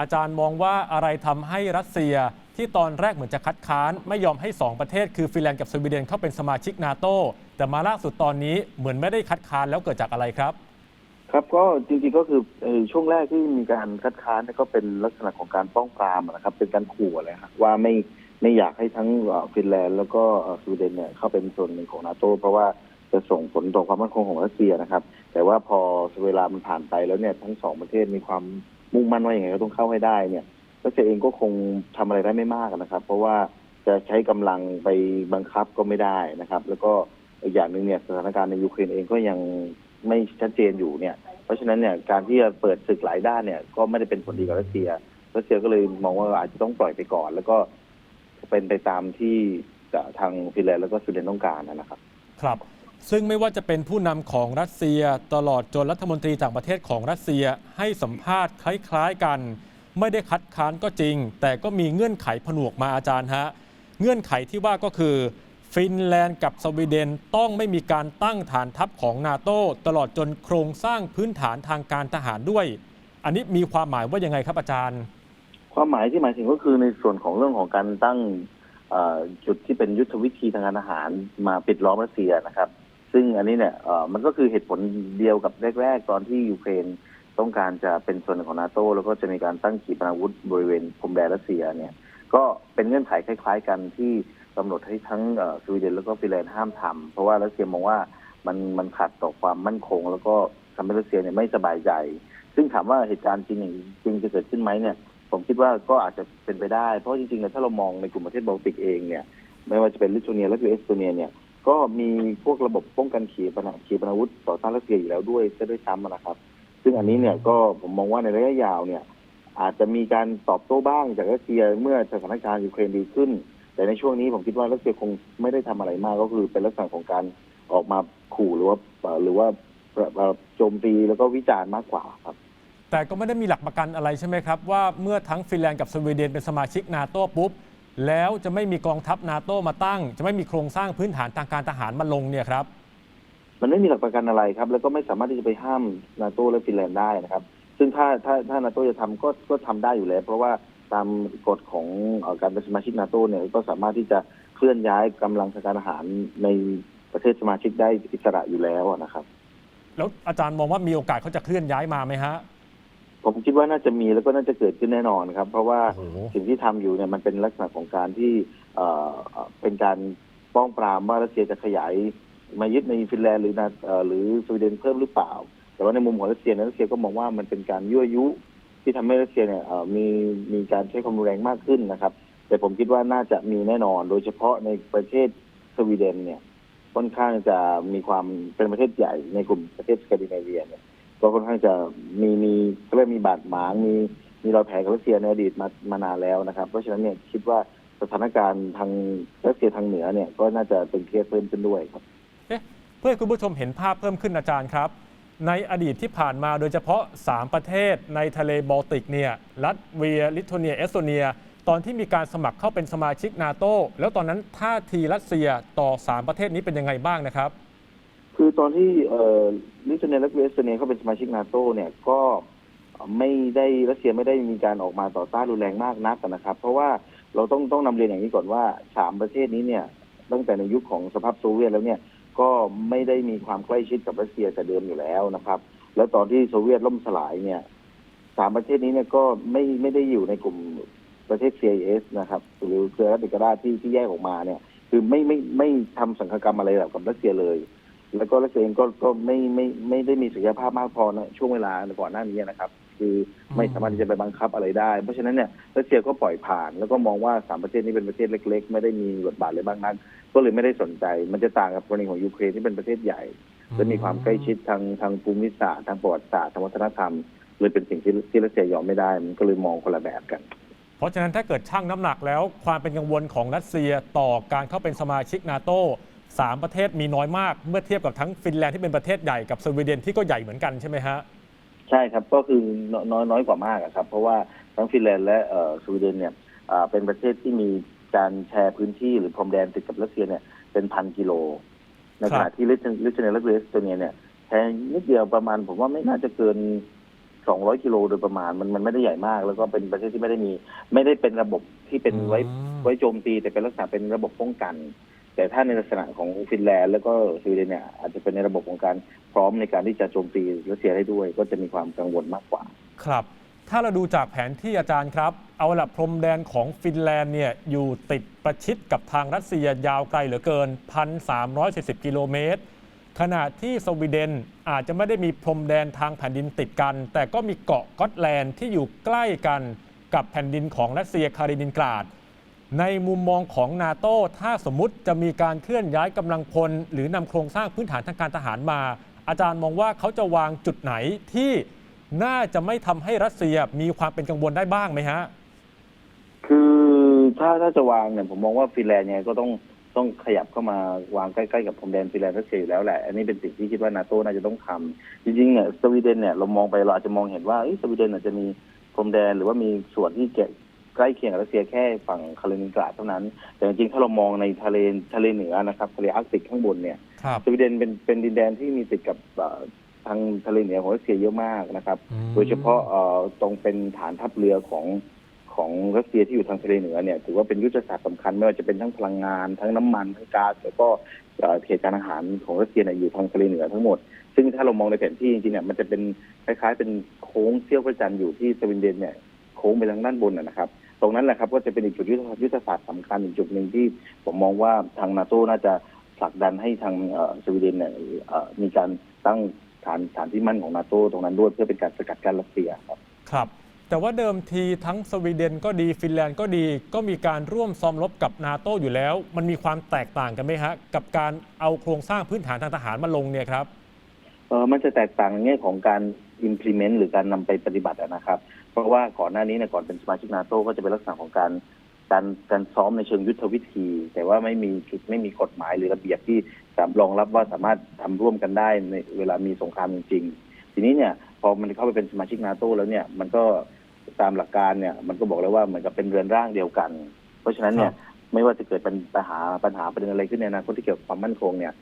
อาจารย์มองว่าอะไรทำให้รัสเซียที่ตอนแรกเหมือนจะคัดค้าน ไม่ยอมให้ 2 ประเทศ คือฟินแลนด์กับสวีเดนเข้าเป็นสมาชิกนาโตแต่มาล่าสุดตอนนี้เหมือนไม่ได้คัดค้านแล้วเกิดจากอะไรครับ ครับก็จริงๆก็คือช่วงแรกที่มีการคัดค้านก็เป็นลักษณะของการป้องปรามนะครับ เป็นการขู่อะไรครับว่าไม่ไม่อยากให้ทั้งฟินแลนด์ แล้วก็สวีเดนเนี่ยเข้าเป็นส่วนหนึ่งของนาโตเพราะว่าจะส่งผลต่อความมั่นคงของรัสเซียนะครับ แต่ว่าพอเวลามันผ่านไปแล้วเนี่ยทั้งสองประเทศมีความ มุ่งมั่นว่าอย่างไงก็ต้องเข้าให้ได้เนี่ยรัสเซียเองก็คงทำอะไรได้ไม่มากนะครับ เพราะว่าจะใช้กำลังไปบังคับก็ไม่ได้นะครับ แล้วก็อีกอย่างหนึ่งเนี่ยสถานการณ์ในยูเครนเองก็ยังไม่ชัดเจนอยู่เนี่ย เพราะฉะนั้นเนี่ยการที่จะเปิดศึกหลายด้านเนี่ย ก็ไม่ได้เป็นผลดีกับรัสเซียรัสเซียก็เลยมองว่าอาจจะต้องปล่อยไปก่อน แล้วก็เป็นไปตามที่ทางฟินแลนด์แล้วก็สวีเดนต้องการนะครับ ครับ ซึ่งไม่ว่าจะเป็นผู้นำของรัสเซียตลอดจนรัฐมนตรีต่างประเทศของรัสเซียให้สัมภาษณ์คล้ายๆกัน ไม่ได้คัดค้านก็จริง แต่ก็มีเงื่อนไขผนวกมาอาจารย์ฮะเงื่อนไขที่ว่าก็คือ ฟินแลนด์กับสวีเดนต้องไม่มีการตั้งฐานทัพของนาโตตลอดจนโครงสร้างพื้นฐานทางการทหารด้วย อันนี้มีความหมายว่ายังไงครับอาจารย์ ความหมายที่หมายถึงก็คือในส่วนของเรื่องของการตั้งจุดที่เป็นยุทธวิธีทางการทหารมาปิดล้อมรัสเซียนะครับ ซึ่งอันนี้เนี่ยมันก็คือเหตุผลเดียวกับแรก ๆ ตอนที่ยูเครนต้องการจะเป็นส่วนหนึ่งของนาโตแล้วก็จะมีการตั้งขีปนาวุธบริเวณพรมแดนรัสเซียเนี่ยก็เป็นเงื่อนไขคล้าย ๆ กันที่กำหนดให้ทั้งสวีเดนแล้วก็ฟินแลนด์ห้ามทำเพราะว่ารัสเซียมองว่ามันมันขัดต่อความมั่นคง แล้วก็ทำให้รัสเซียเนี่ยไม่สบายใจ ซึ่งถามว่าเหตุการณ์จริงจริงจะเกิดขึ้นไหมเนี่ย ผมคิดว่าก็อาจจะเป็นไปได้ เพราะจริงๆถ้าเรามองในกลุ่มประเทศบอลติกเองเนี่ยไม่ว่าจะเป็นลิทัวเนียและก็เอสโตเนียเนี่ย ก็มีพวกระบบป้องกันขีปนาขีปนาวุธต่อต้านรัสเซียอยู่แล้วด้วยซะด้วยซ้ำนะครับ ซึ่งอันนี้เนี่ยก็ผมมองว่าในระยะยาวเนี่ย อาจจะมีการตอบโต้บ้างจากรัสเซียเมื่อสถานการณ์ยูเครนดีขึ้น แต่ในช่วงนี้ผมคิดว่ารัสเซียคงไม่ได้ทำอะไรมากก็คือเป็นลักษณะของการออกมาขู่หรือว่าเอ่อหรือว่าเอ่อโจมตีแล้วก็วิจารณ์มากกว่าครับ แต่ก็ไม่ได้มีหลักประกันอะไรใช่ไหมครับ ว่าเมื่อทั้งฟินแลนด์กับสวีเดนเป็นสมาชิกนาโตปุ๊บ แล้วจะไม่มีกองทัพนาโตมาตั้ง จะไม่มีโครงสร้างพื้นฐานทางการทหารมาลงเนี่ยครับ มันไม่มีหลักประกันอะไรครับ แล้วก็ไม่สามารถที่จะไปห้ามนาโตและฟินแลนด์ได้นะครับ ซึ่งถ้าถ้าถ้านาโตจะทำก็ก็ทำได้อยู่แล้ว เพราะว่าตามกฎของเอ่อการเป็นสมาชิกนาโตเนี่ยก็สามารถที่จะเคลื่อนย้ายกำลังทางการทหารในประเทศสมาชิกได้อิสระอยู่แล้วนะครับ แล้วอาจารย์มองว่ามีโอกาสเขาจะเคลื่อนย้ายมาไหมฮะ ผมคิดว่าน่าจะมีแล้วก็น่าจะเกิดขึ้นแน่นอนครับ เพราะว่าโอ้โหสิ่งที่ทำอยู่เนี่ยมันเป็นลักษณะของการที่เอ่อเอ่อเป็นการป้องปรามว่ารัสเซียจะขยายมายึดในฟินแลนด์หรือนาเอ่อหรือสวีเดนเพิ่มหรือเปล่า แต่ว่าในมุมของรัสเซียเนี่ยรัสเซียก็มองว่ามันเป็นการยั่วยุ ที่ทำให้รัสเซียเนี่ยเอ่อมีมีการใช้ความรุนแรงมากขึ้นนะครับ แต่ผมคิดว่าน่าจะมีแน่นอน โดยเฉพาะในประเทศสวีเดนเนี่ยค่อนข้างจะมีความเป็นประเทศใหญ่ในกลุ่มประเทศสแกนดิเนเวียเนี่ย ก็ค่อนข้างจะมีมีเรียกมีบาดหมางมีมีรอยแผลกับรัสเซียในอดีตมามานานแล้วนะครับ เพราะฉะนั้นเนี่ยคิดว่าสถานการณ์ทางรัสเซียทางเหนือเนี่ยก็น่าจะเป็นเครียดเพิ่มขึ้นด้วยครับเอ๊ะเพื่อให้คุณผู้ชมเห็นภาพเพิ่มขึ้นอาจารย์ครับ ในอดีตที่ผ่านมาโดยเฉพาะ 3 ประเทศในทะเลบอลติกเนี่ยรัสเวีย ลิทัวเนีย เอสโตเนีย ตอนที่มีการสมัครเข้าเป็นสมาชิกนาโตแล้วตอนนั้นท่าทีรัสเซียต่อ 3 ประเทศนี้เป็นยังไงบ้างนะครับ คือตอนที่ลิทัวเนียและเวสเนียเขาเป็นสมาชิกนาโตเนี่ยก็ไม่ได้รัสเซียไม่ได้มีการออกมาต่อต้านรุนแรงมากนักนะครับ เพราะว่าเราต้องต้องนำเรียนอย่างนี้ก่อนว่าสามประเทศนี้เนี่ยตั้งแต่ในยุคของสภาพโซเวียตแล้วเนี่ยก็ไม่ได้มีความใกล้ชิดกับรัสเซียแต่เดิมอยู่แล้วนะครับ แล้วตอนที่โซเวียตล่มสลายเนี่ยสามประเทศนี้เนี่ยก็ไม่ไม่ได้อยู่ในกลุ่มประเทศ CIS นะครับ หรือเครือรัฐเอกราชที่ที่แยกออกมาเนี่ย คือไม่ไม่ไม่ทำสังฆกรรมอะไรแบบกับรัสเซียเลย แล้วก็รัสเซียเองก็ก็ไม่ไม่ไม่ได้มีศักยภาพมากพอในช่วงเวลาก่อนหน้านี้นะครับ คือไม่สามารถที่จะไปบังคับอะไรได้ เพราะฉะนั้นเนี่ยรัสเซียก็ปล่อยผ่าน แล้วก็มองว่าสามประเทศนี้เป็นประเทศเล็ก ๆ ไม่ได้มีบทบาทเลยบ้างนักก็เลยไม่ได้สนใจ มันจะต่างกับกรณีของยูเครนที่เป็นประเทศใหญ่ และมีความใกล้ชิดทางทางภูมิศาสตร์ทางประวัติศาสตร์ทางวัฒนธรรม เลยเป็นสิ่งที่ที่รัสเซียยอมไม่ได้มันก็เลยมองคนละแบบกันเพราะฉะนั้นถ้าเกิดชั่งน้ำหนักแล้วความเป็นกังวลของรัสเซียต่อการเข้าเป็นสมาชิกนาโต สามประเทศมีน้อยมากเมื่อเทียบกับทั้งฟินแลนด์ที่เป็นประเทศใหญ่กับสวีเดนที่ก็ใหญ่เหมือนกันใช่ไหมฮะใช่ครับก็คือน้อยน้อยกว่ามากอะครับ เพราะว่าทั้งฟินแลนด์และเอ่อสวีเดนเนี่ยอ่าเป็นประเทศที่มีการแชร์พื้นที่หรือพรมแดนติดกับรัสเซียเนี่ยเป็นพันกิโลในขณะที่ลิทัวลิทัวเนียและเวสโตเนียเนี่ยแค่นิดเดียวประมาณผมว่าไม่น่าจะเกิน 200 กิโลโดยประมาณมันมันไม่ได้ใหญ่มาก แล้วก็เป็นประเทศที่ไม่ได้มี ไม่ได้เป็นระบบที่เป็นไว้อืมไว้โจมตีแต่เป็นลักษณะเป็นระบบป้องกัน แต่ถ้าในลักษณะของฟินแลนด์แล้วก็สวีเดนเนี่ยอาจจะเป็นในระบบของการพร้อมในการที่จะโจมตีรัสเซียได้ด้วย ก็จะมีความกังวลมากกว่า ครับ ถ้าเราดูจากแผนที่อาจารย์ครับ เอาละพรมแดนของฟินแลนด์เนี่ยอยู่ติดประชิดกับทางรัสเซียยาวไกลเหลือเกิน 1,340 กิโลเมตร ขณะที่สวีเดนอาจจะไม่ได้มีพรมแดนทางแผ่นดินติดกัน แต่ก็มีเกาะก็อตแลนด์ที่อยู่ใกล้กันกับแผ่นดินของรัสเซียคารินินกราด ในมุมมองของนาโต้ถ้าสมมติจะมีการเคลื่อนย้ายกำลังพล หรือนำโครงสร้างพื้นฐานทางการทหารมา อาจารย์มองว่าเขาจะวางจุดไหนที่น่าจะไม่ทำให้รัสเซียมีความเป็นกังวลได้บ้างไหมฮะ คือถ้าถ้าจะวางเนี่ยผมมองว่าฟินแลนด์เนี่ยก็ต้องต้องขยับเข้ามาวางใกล้ๆกับพรมแดนฟินแลนด์รัสเซียอยู่แล้วแหละ อันนี้เป็นสิ่งที่คิดว่านาโต้น่าจะต้องทำจริงๆเนี่ยสวีเดนเนี่ยเรามองไปเราอาจจะมองเห็นว่าสวีเดนอาจจะมีพรมแดนหรือว่ามีส่วนที่เกะใก ล้เคียงกับรัสเซียแค่ฝั่งคาลินินกราดเท่านั้น แต่จริงๆถ้าเรามองในทะเลทะเลเหนือนะครับทะเลอาร์กติกข้างบนเนี่ยครับสวีเดนเป็นเป็นดินแดนที่มีติดกับเอ่อทางทะเลเหนือของรัสเซียเยอะมากนะครับ โดยเฉพาะเอ่อตรงเป็นฐานทัพเรือของของรัสเซียที่อยู่ทางทะเลเหนือเนี่ยถือว่าเป็นยุทธศาสตร์สำคัญไม่ว่าจะเป็นทั้งพลังงาน ทั้งน้ำมันทั้งก๊าซแล้วก็เอ่อเหตุการณ์อาหารของรัสเซียเนี่ยอยู่ทางทะเลเหนือทั้งหมด ซึ่งถ้าเรามองในแผนที่จริงๆเนี่ยมันจะเป็นคล้ายๆ เป็นโค้งเสี้ยวพระจันทร์อยู่ที่สวีเดนเนี่ยโค้งไปทางด้านบนนะนะครับ ตรงนั้นแหละครับก็จะเป็นอีกจุดยุทธยุทธศาสตร์สำคัญอีกจุดหนึ่งที่ผมมองว่าทางนาโตน่าจะผลักดันให้ทางเอ่อสวีเดนเนี่ยเอ่อมีการตั้งฐานฐานที่มั่นของนาโตตรงนั้นด้วยเพื่อเป็นการสกัดกั้นรัสเซียครับครับ แต่ว่าเดิมทีทั้งสวีเดนก็ดีฟินแลนด์ก็ดี ก็มีการร่วมซ้อมรบกับนาโตอยู่แล้ว มันมีความแตกต่างกันไหมฮะกับการเอาโครงสร้างพื้นฐานทางทหารมาลงเนี่ยครับเออมันจะแตกต่างในแง่ของการ implement หรือการนำไปปฏิบัติอะนะครับ เพราะว่าก่อนหน้านี้เนี่ยก่อนเป็นสมาชิกนาโตก็จะเป็นลักษณะของการการการซ้อมในเชิงยุทธวิธี แต่ว่าไม่มีจุดไม่มีกฎหมายหรือระเบียบที่สามรองรับว่าสามารถทำร่วมกันได้ในเวลามีสงครามจริงๆ ทีนี้เนี่ยพอมันเข้าไปเป็นสมาชิกนาโตแล้วเนี่ยมันก็ตามหลักการเนี่ยมันก็บอกแล้วว่าเหมือนกับเป็นเรือนร่างเดียวกัน เพราะฉะนั้นเนี่ยไม่ว่าจะเกิดเป็นปัญหาปัญหาประเด็นอะไรขึ้นในอนาคตที่เกี่ยวกับความมั่นคงเนี่ย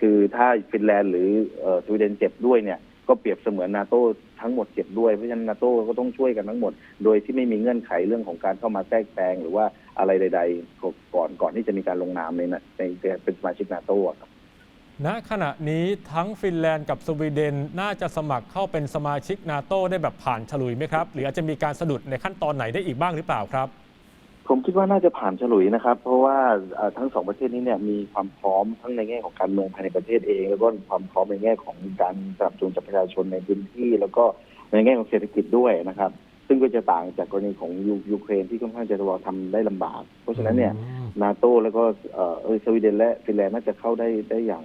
คือถ้าฟินแลนด์หรือเอ่อสวีเดนเจ็บด้วยเนี่ย ก็เปรียบเสมือนนาโต้ทั้งหมดเจ็บด้วย เพราะฉะนั้นนาโต้ก็ต้องช่วยกันทั้งหมด โดยที่ไม่มีเงื่อนไขเรื่องของการเข้ามาแทรกแซงหรือว่าอะไรใด ๆ ก่อนก่อนที่จะมีการลงนามในนะในเป็นสมาชิกนาโต้ครับณขณะนี้ทั้งฟินแลนด์กับสวีเดนน่าจะสมัครเข้าเป็นสมาชิกนาโตได้แบบผ่านฉลุยไหมครับ หรืออาจจะมีการสะดุดในขั้นตอนไหนได้อีกบ้างหรือเปล่าครับ ผมคิดว่าน่าจะผ่านฉลุยนะครับ เพราะว่าเอ่อทั้งสองประเทศนี้เนี่ยมีความพร้อมทั้งในแง่ของการเมืองภายในประเทศเอง แล้วก็ความพร้อมในแง่ของการสนับสนุนจากประชาชนในพื้นที่ แล้วก็ในแง่ของเศรษฐกิจด้วยนะครับ ซึ่งก็จะต่างจากกรณีของยูยูเครนที่ค่อนข้างจะรอทำได้ลำบาก เพราะฉะนั้นเนี่ยนาโตแล้วก็เอ่อเออสวีเดนและฟินแลนด์น่าจะเข้าได้ได้อย่าง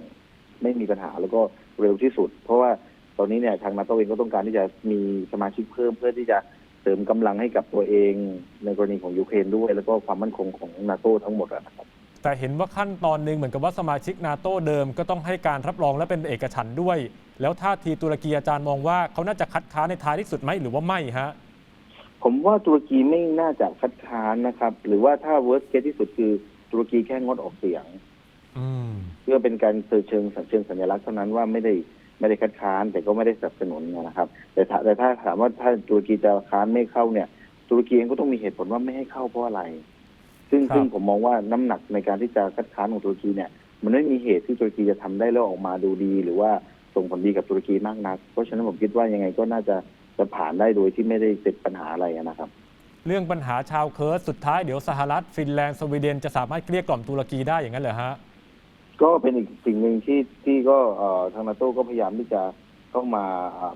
ไม่มีปัญหาแล้วก็เร็วที่สุด เพราะว่าตอนนี้เนี่ยทางนาโตเองก็ต้องการที่จะมีสมาชิกเพิ่มเพื่อที่จะ เสริมกำลังให้กับตัวเอง ในกรณีของยูเครนด้วย แล้วก็ความมั่นคงของนาโตทั้งหมดอะนะครับแต่เห็นว่าขั้นตอนหนึ่งเหมือนกับว่าสมาชิกนาโตเดิมก็ต้องให้การรับรองและเป็นเอกฉันท์ด้วย แล้วท่าทีตุรกีอาจารย์มองว่าเขาน่าจะคัดค้านในท้ายที่สุดไหมหรือว่าไม่ฮะผมว่าตุรกีไม่น่าจะคัดค้านนะครับ หรือว่าถ้า worst case ที่สุดคือตุรกีแค่งดออกเสียงอืมเพื่อเป็นการเชิงเชิงเชิงสัญลักษณ์เท่านั้นว่าไม่ได้ ไม่ได้คัดค้านแต่ก็ไม่ได้สนับสนุนนะครับ แต่ถ้าแต่ถ้าถามว่าถ้าตุรกีจะค้านไม่เข้าเนี่ย ตุรกีเองก็ต้องมีเหตุผลว่าไม่ให้เข้าเพราะอะไร ซึ่งครับซึ่งผมมองว่าน้ำหนักในการที่จะคัดค้านของตุรกีเนี่ย มันไม่มีเหตุที่ตุรกีจะทำได้แล้วออกมาดูดี หรือว่าส่งผลดีกับตุรกีมากนัก เพราะฉะนั้นผมคิดว่ายังไงก็น่าจะจะผ่านได้โดยที่ไม่ได้ติดปัญหาอะไรนะครับ เรื่องปัญหาชาวเคิร์ดสุดท้ายเดี๋ยวสหรัฐฟินแลนด์สวีเดนจะสามารถเกลี้ยกล่อมตุรกีได้อย่างนั้นเหรอฮะ ก็เป็นอีกสิ่งหนึ่งที่ที่ก็เอ่อทางนาโต้ก็พยายามที่จะเข้ามา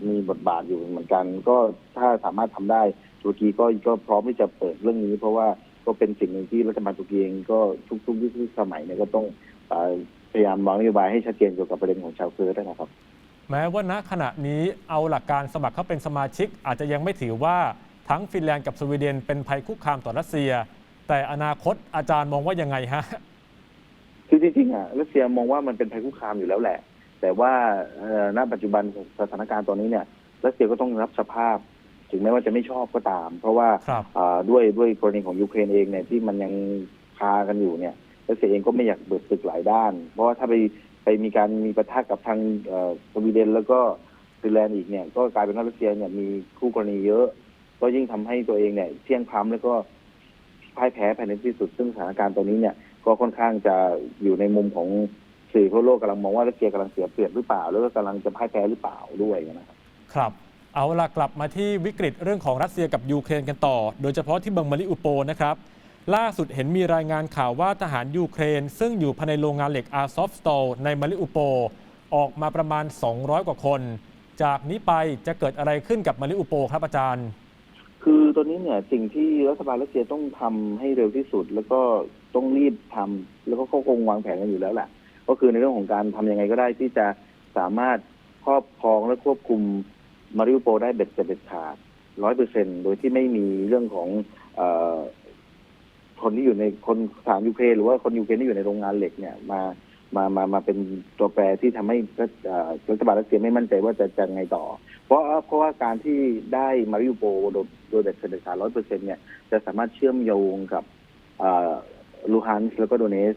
มีบทบาทอยู่เหมือนกัน ก็ถ้าสามารถทำได้ตุรกีก็ก็พร้อมที่จะเปิดเรื่องนี้ เพราะว่าก็เป็นสิ่งหนึ่งที่รัฐบาลตุรกีเองก็ทุกๆยุคทุกสมัยเนี่ยก็ต้องพยายามวางนโยบายให้ชัดเจนเกี่ยวกับประเด็นของชาวเคิร์ดนะครับ แม้ว่าณขณะนี้เอาหลักการสมัครเข้าเป็นสมาชิก อาจจะยังไม่ถือว่าทั้งฟินแลนด์กับสวีเดนเป็นภัยคุกคามต่อรัสเซีย แต่อนาคตอาจารย์มองว่ายังไงฮะ คือจริงๆอะรัสเซียมองว่ามันเป็นภัยคุกคามอยู่แล้วแหละ แต่ว่าเอ่อณปัจจุบันสถานการณ์ตอนนี้เนี่ยรัสเซียก็ต้องรับสภาพ ถึงแม้ว่าจะไม่ชอบก็ตาม เพราะว่าครับอ่าด้วยด้วยกรณีของยูเครนเองเนี่ยที่มันยังคากันอยู่เนี่ยรัสเซียเองก็ไม่อยากเบิดศึกหลายด้าน เพราะว่าถ้าไปไปมีการมีปะทะกับทางเอ่อสวีเดนแล้วก็ฟินแลนด์อีกเนี่ยก็กลายเป็นว่ารัสเซียเนี่ยมีคู่กรณีเยอะ ก็ยิ่งทำให้ตัวเองเนี่ยเที่ยงพล้ำแล้วก็พ่ายแพ้ภายในที่สุดซึ่งสถานการณ์ตอนนี้เนี่ย ก็ค่อนข้างจะอยู่ในมุมของสื่อทั่วโลกกำลังมองว่ารัสเซียกำลังเสียเปรียบหรือเปล่า แล้วก็กำลังจะพ่ายแพ้หรือเปล่าด้วยนะครับครับ เอาละกลับมาที่วิกฤตเรื่องของรัสเซียกับยูเครนกันต่อ โดยเฉพาะที่เมืองมาริอุโปลนะครับ ล่าสุดเห็นมีรายงานข่าวว่าทหารยูเครน ซึ่งอยู่ภายในโรงงานเหล็กอาซอฟสตอลในมาริอุโปลออกมาประมาณ 200 กว่าคน จากนี้ไปจะเกิดอะไรขึ้นกับมาริอุโปลครับอาจารย์ คือตอนนี้เนี่ยสิ่งที่รัฐบาลรัสเซียต้องทำให้เร็วที่สุด แล้วก็ ต้องรีบทำแล้วก็เขาคงวางแผนกันอยู่แล้วแหละก็คือในเรื่องของการทำยังไงก็ได้ที่จะสามารถครอบครองและควบคุมมาริอุโปได้เบ็ดเสร็จเด็ดขาดร้อยเปอร์เซ็นโดยที่ไม่มีเรื่องของอคนที่อยู่ในคนทหารยูเครนหรือว่าคนยูเครนที่อยู่ในโรงงานเหล็กเนี่ยมามามามาเป็นตัวแปรที่ทำให้รัฐบาลรัสเซียไม่มั่นใจว่าจะจะไงต่อ เพราะเพราะว่าการที่ได้มาริอุโปโดยโดยเด็ดเด็ดขาดร้อยเปอร์เซ็นเนี่ยจะสามารถเชื่อมโยงกับ ลูฮันส์แล้วก็โดเนส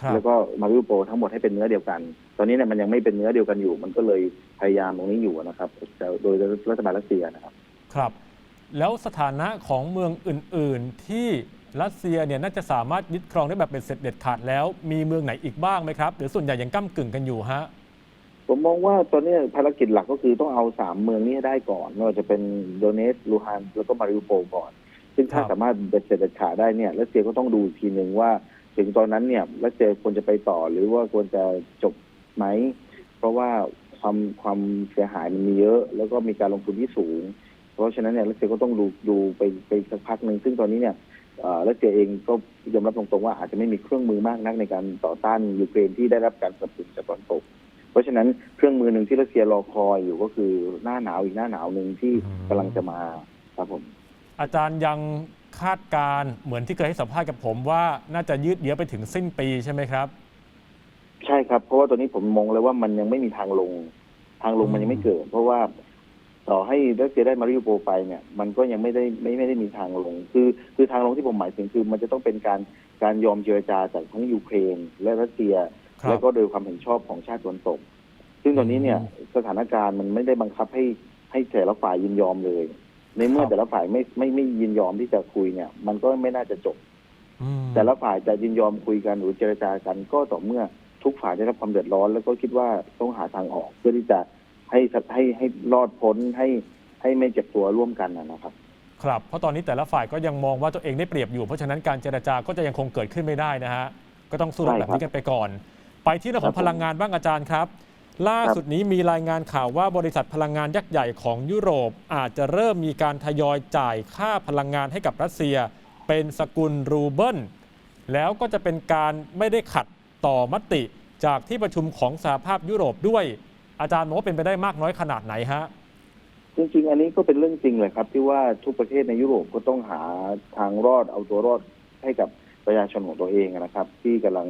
ครับแล้วก็มาริอุโปลทั้งหมดให้เป็นเนื้อเดียวกัน ตอนนี้เนี่ยมันยังไม่เป็นเนื้อเดียวกันอยู่ มันก็เลยพยายามตรงนี้อยู่นะครับแต่โดยรัฐบาลรัสเซียนะครับ ครับ แล้วสถานะของเมืองอื่น ๆ ที่รัสเซียเนี่ยน่าจะสามารถยึดครองได้แบบเป็นเสร็จเด็ดขาดแล้ว มีเมืองไหนอีกบ้างไหมครับ หรือส่วนใหญ่ยังก้ากึ่งกันอยู่ฮะ ผมมองว่าตอนนี้ภารกิจหลักก็คือต้องเอาสามเมืองนี้ให้ได้ก่อนไม่ว่าจะเป็นโดเนสลูฮันส์แล้วก็มาริอุโปลก่อน ซึ่งถ้าครับสามารถเบ็ดเสร็จเด็ดขาดได้เนี่ยรัสเซียก็ต้องดูอีกทีหนึ่งว่า ถึงตอนนั้นเนี่ยรัสเซียควรจะไปต่อหรือว่าควรจะจบไหม เพราะว่าความความเสียหายมันมีเยอะ แล้วก็มีการลงทุนที่สูง เพราะฉะนั้นเนี่ยรัสเซียก็ต้องดูดูไปไปสักพักหนึ่งซึ่งตอนนี้เนี่ยเอ่อรัสเซียเองก็ยอมรับตรงๆว่าอาจจะไม่มีเครื่องมือมากนักในการต่อต้านยูเครนที่ได้รับการสนับสนุนจากตะวันตก เพราะฉะนั้นเครื่องมือหนึ่งที่รัสเซียรอคอยอยู่ก็คือหน้าหนาวอีกหน้าหนาวหนึ่งที่อืมกำลังจะมาครับผม อาจารย์ยังคาดการณ์เหมือนที่เคยให้สัมภาษณ์กับผมว่าน่าจะยืดเยื้อไปถึงสิ้นปีใช่ไหมครับ ใช่ครับ เพราะว่าตอนนี้ผมมองเลยว่ามันยังไม่มีทางลง ทางลงมันยังไม่เกิด เพราะว่าต่อให้รัสเซียได้มาริอุโปลไปเนี่ย มันก็ยังไม่ได้ไม่ไม่ได้มีทางลง คือคือทางลงที่ผมหมายถึงคือ มันจะต้องเป็นการการยอมเจรจาจากทั้งยูเครน และรัสเซียครับแล้วก็โดยความเห็นชอบของชาติตะวันตก ซึ่งตอนนี้เนี่ยสถานการณ์มันไม่ได้บังคับให้ให้แต่ละฝ่ายยินยอมเลย ในเมื่อครับแต่ละฝ่ายไม่ไม่ไม่ยินยอมที่จะคุยเนี่ย มันก็ไม่น่าจะจบอืมแต่ละฝ่ายจะยินยอมคุยกันหรือเจรจากัน ก็ต่อเมื่อทุกฝ่ายได้รับความเดือดร้อน แล้วก็คิดว่าต้องหาทางออก เพื่อที่จะให้ให้ให้รอดพ้นให้ให้ไม่เจ็บตัวร่วมกันนะนะครับ ครับ เพราะตอนนี้แต่ละฝ่ายก็ยังมองว่าตัวเองได้เปรียบอยู่ เพราะฉะนั้นการเจรจาก็จะยังคงเกิดขึ้นไม่ได้นะฮะก็ต้องสู้รบใช่แบครับบนี้กันไปก่อน ไปที่เรื่องของครับผมพลังงานบ้างอาจารย์ครับ ล่าสุดนี้มีรายงานข่าวว่าบริษัทพลังงานยักษ์ใหญ่ของยุโรป อาจจะเริ่มมีการทยอยจ่ายค่าพลังงานให้กับรัสเซีย เป็นสกุลรูเบิล แล้วก็จะเป็นการไม่ได้ขัดต่อมติจากที่ประชุมของสหภาพยุโรปด้วย อาจารย์มองว่าเป็นไปได้มากน้อยขนาดไหนฮะจริงๆ อันนี้ก็เป็นเรื่องจริงเลยครับที่ว่าทุกประเทศในยุโรปก็ต้องหาทางรอดเอาตัวรอดให้กับประชาชนของตัวเองนะครับ ที่กำลัง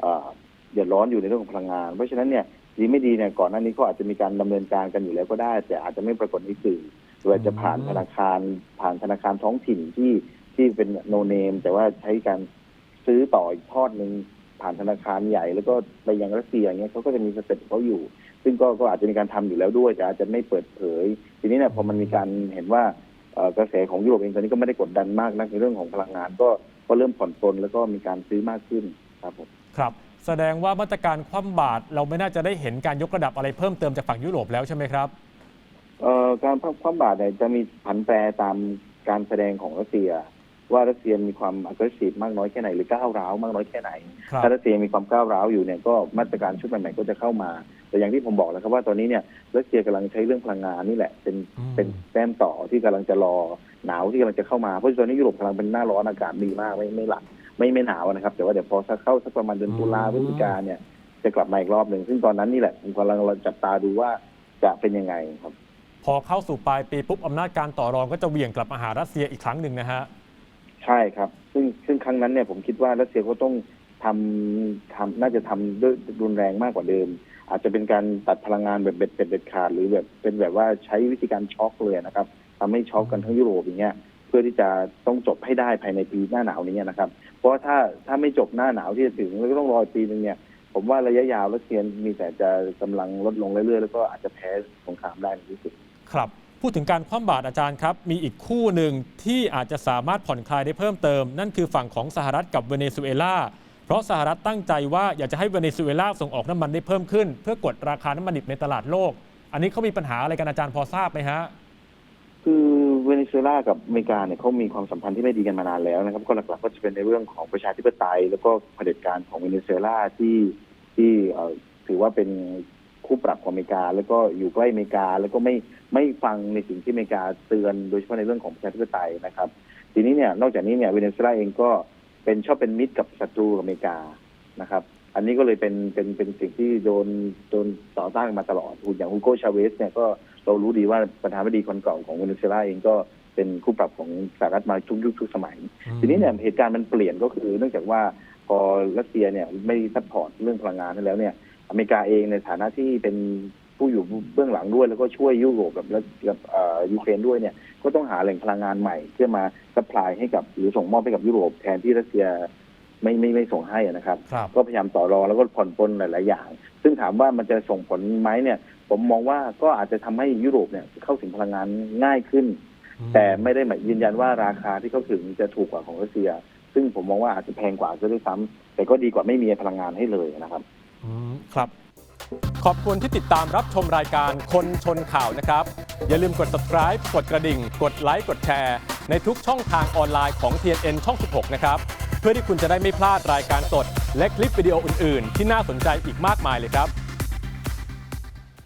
เอ่อเดือดร้อนอยู่ในเรื่องของพลังงาน เพราะฉะนั้นเนี่ย ดีไม่ดีเนี่ยก่อนหน้านี้ก็อาจจะมีการดำเนินการกันอยู่แล้วก็ได้ แต่อาจจะไม่ปรากฏในสื่อหรืออาจจะผ่านธนาคาร ผ่านธนาคารท้องถิ่นที่ที่เป็นโนเนม แต่ว่าใช้การซื้อต่ออีกทอดหนึ่งผ่านธนาคารใหญ่ แล้วก็ไปยังรัสเซียอย่างเงี้ยเขาก็จะมีสเต็ปเขาอยู่ ซึ่งก็ก็อาจจะมีการทำอยู่แล้วด้วยแต่อาจจะไม่เปิดเผย ทีนี้เนี่ยพอมันมีการเห็นว่ากระแสของยุโรปเองตอนนี้ก็ไม่ได้กดดันมากนักในเรื่องของพลังงานก็ก็เริ่มผ่อนปลนแล้วก็มีการซื้อมากขึ้นครับผมครับ แสดงว่ามาตรการคว่ำบาตรเราไม่น่าจะได้เห็นการยกระดับอะไรเพิ่มเติมจากฝั่งยุโรปแล้วใช่ไหมครับเอ่อการคว่ำบาตรเนี่ยจะมีผันแปรตามการแสดงของรัสเซีย ว่ารัสเซียมีความ aggressive มากน้อยแค่ไหนหรือก้าวร้าวมากน้อยแค่ไหนครับถ้ารัสเซียมีความก้าวร้าวอยู่เนี่ยก็มาตรการชุดใหม่ๆก็จะเข้ามา แต่อย่างที่ผมบอกแล้วครับว่าตอนนี้เนี่ยรัสเซียกำลังใช้เรื่องพลังงานนี่แหละ เป็นอืมเป็นแต้มต่อที่กำลังจะรอหนาวที่กำลังจะเข้ามาเพราะตอนนี้ยุโรปกำลังเป็นหน้าร้อนอากาศดีมากไม่ไม่หลัก ไม่ไม่หนาวนะครับ แต่ว่าเดี๋ยวพอสักเข้าสักประมาณเดือนตุลาพฤศจิกาเนี่ยจะกลับมาอีกรอบหนึ่งซึ่งตอนนั้นนี่แหละผมกำลังเราจับตาดูว่าจะเป็นยังไงครับ พอเข้าสู่ปลายปีปุ๊บอำนาจการต่อรองก็จะเหวี่ยงกลับมาหารัสเซียอีกครั้งหนึ่งนะฮะใช่ครับ ซึ่งซึ่งครั้งนั้นเนี่ยผมคิดว่ารัสเซียก็ต้องทำทำน่าจะทำด้วยรุนแรงมากกว่าเดิม อาจจะเป็นการตัดพลังงานแบบเบ็ดเสร็จเด็ดขาดหรือแบบเป็นแบบว่าใช้วิธีการช็อกเลยนะครับทำให้ช็อกกันทั้งยุโรปอย่างเงี้ยเพื่อที่จะต้องจบให้ได้ภายในปีหน้าหนาวนี้นะครับเพ ราะว่าถ้าถ้าไม่จบหน้าหนาวที่จะถึงแล้วก็ต้องรออีกปีหนึ่งเนี่ยพผมว่าระยะยาวรัสเซียมีแต่จะกำลังลดลงเรื่อยๆแล้วก็อาจจะแพ้สงครามได้ในที่สุดครับพูดถึงการคว่ำบาตรอาจารย์ครับ มีอีกคู่หนึ่งที่อาจจะสามารถผ่อนคลายได้เพิ่มเติม นั่นคือฝั่งของสหรัฐกับเวเนซุเอลาเพราะสหรัฐตั้งใจว่าอยากจะให้เวเนซุเอลาส่งออกน้ำมันได้เพิ่มขึ้น เพื่อกดราคาน้ำมันดิบในตลาดโลก อันนี้เขามีปัญหาอะไรกันอาจารย์พอทราบไหมฮะ คือ เวเนซุเอลากับอเมริกาเนี่ยเขามีความสัมพันธ์ที่ไม่ดีกันมานานแล้วนะครับ ก็หลักๆก็จะเป็นในเรื่องของประชาธิปไตย แล้วก็เผด็จการของเวเนซุเอลาที่ที่ถือว่าเป็นคู่ปรับของอเมริกา แล้วก็อยู่ใกล้อเมริกา แล้วก็ไม่ไม่ฟังในสิ่งที่อเมริกาเตือนโดยเฉพาะในเรื่องของประชาธิปไตยนะครับ ทีนี้เนี่ยนอกจากนี้เนี่ยเวเนซุเอลาเองก็เป็นชอบเป็นมิตรกับศัตรูอเมริกานะครับ อันนี้ก็เลยเป็นเป็นเป็นสิ่งที่โดนโดนต่อต้านมาตลอดอย่างฮูโกชาเวสเนี่ยก็ เรารู้ดีว่าประธานาธิบดีคนเก่าของเวเนซุเอลาเองก็เป็นคู่ปรับของสหรัฐมาทุกยุคทุกสมัย ทีนี้เนี่ยเหตุการณ์มันเปลี่ยนก็คือเนื่องจากว่าพอรัสเซียเนี่ยไม่ซัพพอร์ตเรื่องพลังงานนั้นแล้วเนี่ยอเมริกาเองในฐานะที่เป็นผู้อยู่เบื้องหลังด้วยแล้วก็ช่วยยุโรปกับกับเอ่อยูเครนด้วยเนี่ยก็ต้องหาแหล่งพลังงานใหม่ เพื่อมาซัพพลายให้กับหรือส่งมอบให้กับยุโรปแทนที่รัสเซีย ไม่ไม่ไม่ส่งให้นะครับ ครับ ก็พยายามต่อรองแล้วก็ผ่อนปลนหลาย ๆ อย่าง ซึ่งถามว่ามันจะส่งผลไหมเนี่ย ผมมองว่าก็อาจจะทำให้ยุโรปเนี่ยเข้าถึงพลังงานง่ายขึ้น แต่ไม่ได้หมายยืนยันว่าราคาที่เข้าถึงจะถูกกว่าของรัสเซีย ซึ่งผมมองว่าอาจจะแพงกว่าซะด้วยซ้ำแต่ก็ดีกว่าไม่มีพลังงานให้เลยนะครับ อืมครับ ขอบคุณที่ติดตามรับชมรายการคนชนข่าวนะครับ อย่าลืมกด subscribe กดกระดิ่ง กดไลค์ กดแชร์ ในทุกช่องทางออนไลน์ของ TNN ช่อง 16 นะครับเพื่อที่คุณจะได้ไม่พลาดรายการสดและคลิปวิดีโออื่น ๆ ที่น่าสนใจอีกมากมายเลยครับ